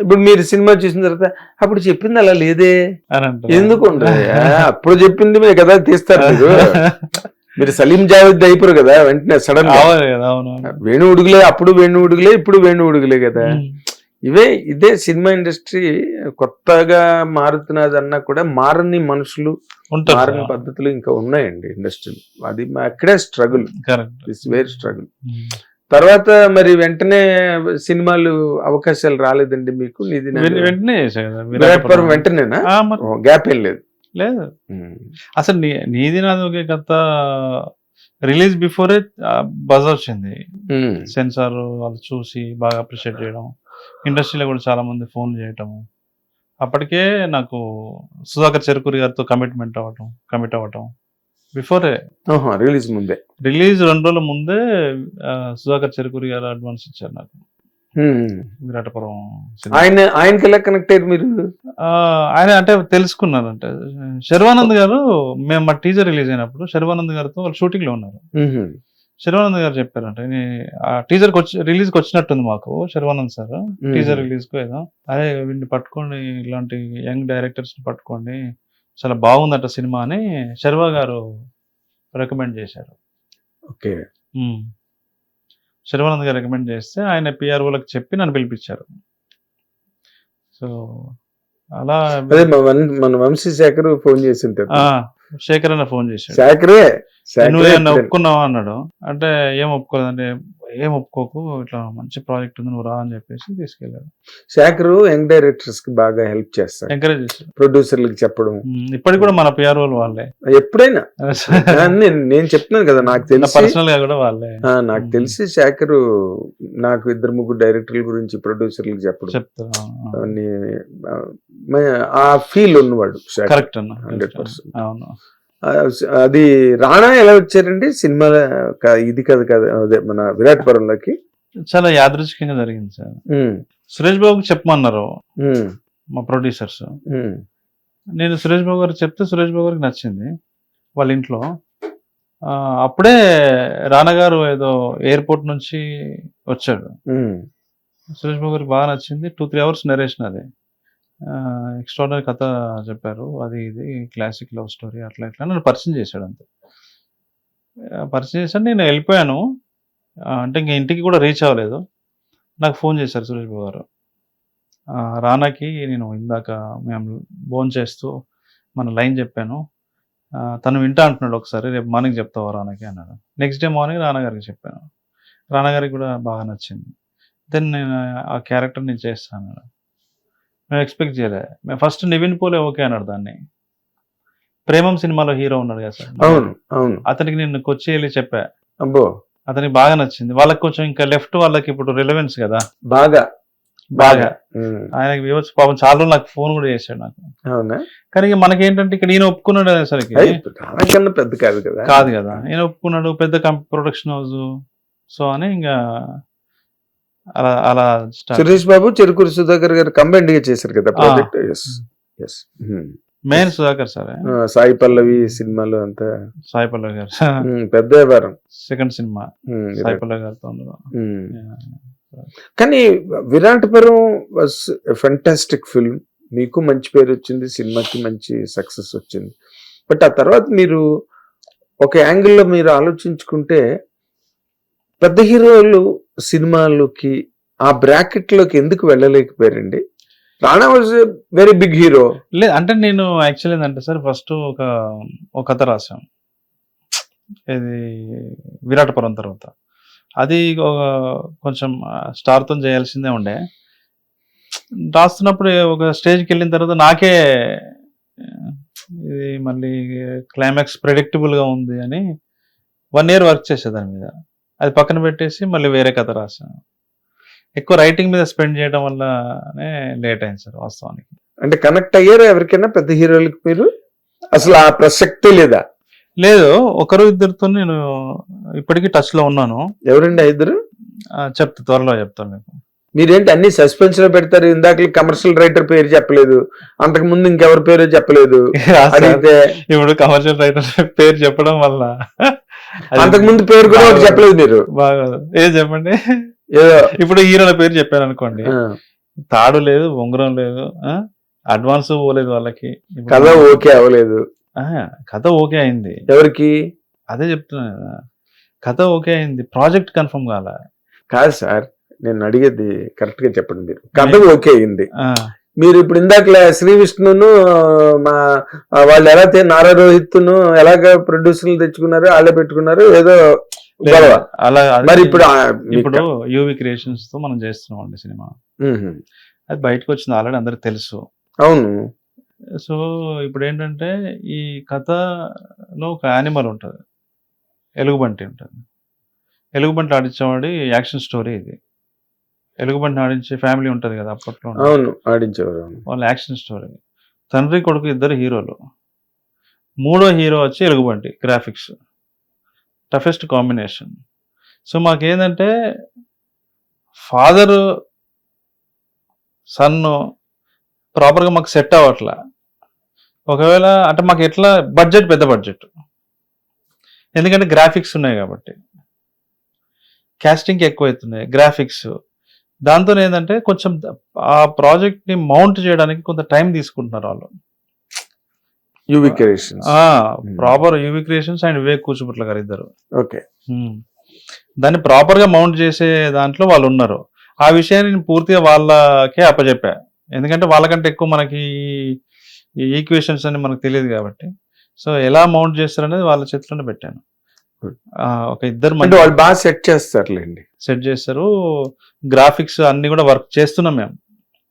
ఇప్పుడు మీరు సినిమా చూసిన తర్వాత అప్పుడు చెప్పింది అలా లేదే. ఎందుకు అప్పుడు చెప్పింది మీరు కదా తీస్తారు మీరు. మీరు సలీం జావేద్ అయిపోరు కదా వెంటనే సడన్. వేణు ఉడుగులే అప్పుడు వేణు ఉడుగులే ఇప్పుడు వేణు ఉడుగులే కదా. ఇవే ఇదే సినిమా ఇండస్ట్రీ కొత్తగా మారుతున్నది అన్నా కూడా మారని మనుషులు మారని పద్ధతులు ఇంకా ఉన్నాయండి ఇండస్ట్రీలో. అది అక్కడే స్ట్రగుల్ ఇట్స్ వెరీ స్ట్రగుల్ తర్వాత మరి వెంటనే సినిమాలు అవకాశాలు రాలేదండి మీకు? వెంటనే వెంటనేనా? గ్యాప్ ఏం లేదు. లేదు. అసలు నీది నాది ఒకే కథ రిలీజ్ బిఫోరే బజ్ వచ్చింది. సెన్సార్ వాళ్ళు చూసి బాగా అప్రిషియేట్ చేయడం. ఇండస్ట్రీలో కూడా చాలా మంది ఫోన్ చేయటము అప్పటికే నాకు సుధాకర్ చెరుకూరి గారితో కమిట్మెంట్ అవ్వటం కమిట్ అవ్వటం. బిఫోరే రిలీజ్ ముందే రిలీజ్ రెండు రోజుల ముందే సుధాకర్ చెరుకూరి గారు అడ్వాన్స్ ఇచ్చారు నాకు. విరాటపురం. ఆయన ఆయనకి ఎలా కనెక్ట్ అయ్యారు మీరు ఆయన అంటే తెలుసుకున్నారు అంటే శర్వానంద్ గారు మేము మా టీజర్ రిలీజ్ అయినప్పుడు శర్వానంద్ గారితో వాళ్ళు షూటింగ్లో ఉన్నారు. శర్వానంద్ గారు చెప్పారంటే "నీ- ఆ టీజర్ రిలీజ్కి వచ్చినట్టుంది మాకు శర్వానంద్ సార్. టీజర్ రిలీజ్కు ఏదో అదే వీడిని పట్టుకోండి ఇలాంటి యంగ్ డైరెక్టర్స్ని పట్టుకోండి చాలా బాగుందట సినిమా అని శర్వా గారు రికమెండ్ చేశారు. ఓకే. శర్వానంద్ గారు రికమెండ్ చేస్తే ఆయన పిఆర్ఓలకు చెప్పి నన్ను పిలిపించారు. సో అలా మన వంశీ శేఖర్ ఫోన్ చేసి ఉంటారు శేఖర్ అన్న ఫోన్ చేశాడు. శేఖరే నువ్వు ఏమన్నా ఒప్పుకున్నావా అన్నాడు. అంటే ఏం ఒప్పుకోలేదంటే ఏం ఒప్పుకోకు ఇట్లా మంచి ప్రాజెక్ట్ ఉంది నువ్వు రా అని చెప్పేసి తీసుకెళ్ళాడు. శేఖర్ యంగ్ డైరెక్టర్స్కి బాగా హెల్ప్ చేస్తాడు. ఎంకరేజ్ చేశాడు. ప్రొడ్యూసర్లకు చెప్పడం. ఇప్పటికి కూడా మన పిఆర్ఓలు వాళ్ళే ఎప్పుడైనా. నేను నేను చెప్తున్నాను కదా నాకు తెలిసి. పర్సనల్గా కూడా వాళ్ళే. నాకు తెలిసి శేఖర్ నాకు ఇద్దరు ముగ్గురు డైరెక్టర్ల గురించి ప్రొడ్యూసర్లకు చెప్పడం. చెప్తా అవన్నీ, ఆ, ఫీల్ ఉన్నవాడు కరెక్ట్ అన్న 100%. అవును. ఆ, అది రాణా ఎలా వచ్చారండి? సినిమా ఇది కదా కదా అదే మన విరాట్పురంలోకి చాలా యాదృచ్ఛికంగా జరిగింది సార్. సురేష్ బాబుకి చెప్పమన్నారు మా ప్రొడ్యూసర్స్. నేను సురేష్ బాబు గారికి చెప్తే సురేష్ బాబు గారికి నచ్చింది వాళ్ళ ఇంట్లో. అప్పుడే రానా గారు ఏదో ఎయిర్పోర్ట్ నుంచి వచ్చాడు. సురేష్ బాబు గారికి బాగా నచ్చింది. టూ త్రీ అవర్స్ నరేషన్ అది. ఎక్స్ట్రాడనరీ కథ చెప్పారు. అది ఇది క్లాసిక్ లవ్ స్టోరీ అట్లా ఇట్లా నన్ను పరిచయం చేశాడు అంతే పరిచయం చేశాను నేను వెళ్ళిపోయాను. అంటే ఇంక ఇంటికి కూడా రీచ్ అవ్వలేదు. నాకు ఫోన్ చేశారు సురేష్ బాబు గారు. రానాకి నేను ఇందాక మేము ఫోన్ చేస్తూ మన లైన్ చెప్పాను. తను వింటా అంటున్నాడు ఒకసారి రేపు మార్నింగ్ చెప్తావా రానాకి? అన్నాడు. నెక్స్ట్ డే మార్నింగ్ రానా గారికి చెప్పాను. రానా గారికి కూడా బాగా నచ్చింది. దెన్ నేను ఆ క్యారెక్టర్ నేను చేస్తాను అన్నాడు. మేము ఎక్స్పెక్ట్ చేయలే. మేము ఫస్ట్ నివిన్ పోలే ఓకే అన్నాడు దాన్ని. ప్రేమం సినిమాలో హీరో ఉన్నాడు కదా సార్. అవును అవును. అతనికి నేను కొచ్చి వెళ్ళి చెప్పా. అబ్బో. అతనికి బాగా నచ్చింది. వాళ్ళకి కొంచెం ఇంకా లెఫ్ట్ వాళ్ళకి ఇప్పుడు రిలవెన్స్ కదా. బాగా. బాగా. ఆయనకి పాపం చాలా రోజులు నాకు ఫోన్ కూడా చేశాడు నాకు. కానీ మనకి ఏంటంటే ఇక్కడ ఈయన ఒప్పుకున్నాడు అనేసరికి పెద్ద కాదు కదా. కాదు కదా. ఈయన ఒప్పుకున్నాడు పెద్ద ప్రొడక్షన్ హౌస్ సో అని ఇంకా అలా అలా. సురేష్ బాబు చెరుకూరి సుధాకర్ గారు కంబైన్డ్గా చేశారు కదా project S S main Sudhakar sir Sai Pallavi సినిమాలో అంతా. సాయి పల్లవి గారు ఉమ్, పెద్ద వ్యవహారం సెకండ్ సినిమా. ఉమ్, సాయి పల్లవి గారితో ఉమ్. కానీ విరాటపురం వాస్ ఫెంటాస్టిక్ ఫిల్మ్ మీకు మంచి పేరు వచ్చింది సినిమాకి మంచి సక్సెస్ వచ్చింది. బట్ ఆ తర్వాత మీరు ఒక యాంగిల్లో మీరు ఆలోచించుకుంటే పెద్ద హీరోలు సినిమాలకి ఆ బ్రాకెట్లోకి ఎందుకు వెళ్ళలేకపోయారండి? Rana was very big hero. లేదు అంటే నేను యాక్చువల్ ఏంటంటే సార్ ఫస్ట్ ఒక ఒక కథ రాశాం ఇది విరాటపురం తర్వాత. అది ఒక కొంచెం స్టార్తో చేయాల్సిందే ఉండే. రాస్తున్నప్పుడు ఒక స్టేజ్కి వెళ్ళిన తర్వాత నాకే ఇది మళ్ళీ క్లైమాక్స్ ప్రెడిక్టబుల్గా ఉంది అని వన్ ఇయర్ వర్క్ చేసే దాని మీద. అది పక్కన పెట్టేసి మళ్ళీ వేరే కథ రాశాను. ఎక్కువ రైటింగ్ మీద స్పెండ్ చేయడం వల్లనే లేట్ అయింది సార్ వాస్తవానికి. అంటే కనెక్ట్ అయ్యారా ఎవరికైనా పెద్ద హీరోలకి మీరు? అసలు ఆ ప్రసక్తే లేదా? లేదు ఒకరు ఇద్దరితో నేను ఇప్పటికీ టచ్లో ఉన్నాను. ఎవరండి ఆ ఇద్దరు? ఆ, చెప్తా త్వరలో చెప్తాను మీకు. మీరేంటి అన్ని సస్పెన్స్లో పెడతారు? ఇందాక కమర్షియల్ రైటర్ పేరు చెప్పలేదు. అంతకు ముందు ఇంకెవరి పేరు చెప్పలేదు? అడిగితే ఇప్పుడు కమర్షియల్ రైటర్ పేరు చెప్పడం వల్ల. అంతకు ముందు పేరు కూడా ఒకటి చెప్పలేదు మీరు. బాగా ఏం చెప్పండి? ఏదో ఇప్పుడు హీరోల పేరు చెప్పాను అనుకోండి తాడు లేదు ఉంగరం లేదు అడ్వాన్స్ పోలేదు వాళ్ళకి. కథ ఓకే అవ్వలేదు. కథ ఓకే అయింది. ఎవరికి? అదే చెప్తున్నా కథ ఓకే అయింది. ప్రాజెక్ట్ కన్ఫర్మ్ కాల? కాదు సార్ నేను అడిగేది కరెక్ట్గా చెప్పండి మీరు. కథ ఓకే అయింది. మీరు ఇప్పుడు ఇందాక శ్రీ విష్ణును మా వాళ్ళు ఎలా నారా రోహిత్ను ఎలాగ ప్రొడ్యూసర్లు తెచ్చుకున్నారు వాళ్ళే పెట్టుకున్నారు ఏదో గొడవ. అలా మరి ఇప్పుడు ఇప్పుడు యూవి క్రియేషన్స్తో మనం చేస్తున్నాం అండి సినిమా. అది బయటకు వచ్చింది ఆల్రెడీ అందరికి తెలుసు. అవును. సో ఇప్పుడు ఏంటంటే ఈ కథలో ఒక యానిమల్ ఉంటుంది. ఎలుగుబంటి ఉంటుంది. ఎలుగుబంటి ఆడించేవాడి యాక్షన్ స్టోరీ ఇది. ఎలుగుబంటి ఆడించే ఫ్యామిలీ ఉంటుంది కదా అప్పట్లో. అవును ఆడించేవారు వాళ్ళ యాక్షన్ స్టోరీ. తండ్రి కొడుకు ఇద్దరు హీరోలు. మూడో హీరో వచ్చి ఎలుగుబంటి గ్రాఫిక్స్. Toughest combination. సో మాకేంటంటే ఫాదర్ సన్ ప్రాపర్గా మాకు సెట్ అవ్వట్లా. ఒకవేళ అంటే మాకు ఎట్లా బడ్జెట్ పెద్ద బడ్జెట్. ఎందుకంటే గ్రాఫిక్స్ ఉన్నాయి కాబట్టి. క్యాస్టింగ్ ఎక్కువ అవుతున్నాయి గ్రాఫిక్స్. దాంతో ఏంటంటే కొంచెం ఆ ప్రాజెక్ట్ని మౌంట్ చేయడానికి కొంత టైం తీసుకుంటున్నారు వాళ్ళు. UV creations proper UV creations and Vivek Kuchiputla గారు ఇద్దరు. Okay Hmm. దాన్ని ప్రాపర్గా మౌంట్ చేసే దాంట్లో వాళ్ళు ఉన్నారు. ఆ విషయాన్ని నేను పూర్తిగా వాళ్ళకే అప్పచెప్పా ఎందుకంటే వాళ్ళకంటే ఎక్కువ మనకి ఈ ఈక్వేషన్స్ అని మనకు తెలియదు కాబట్టి. సో ఎలా మౌంట్ చేస్తారనేది వాళ్ళ చేతిలోనే పెట్టాను. ఒక ఇద్దరు వాళ్ళు బాగా సెట్ చేస్తారులేండి. సెట్ చేస్తారు. గ్రాఫిక్స్ అన్ని కూడా వర్క్ చేస్తున్నాం మేము.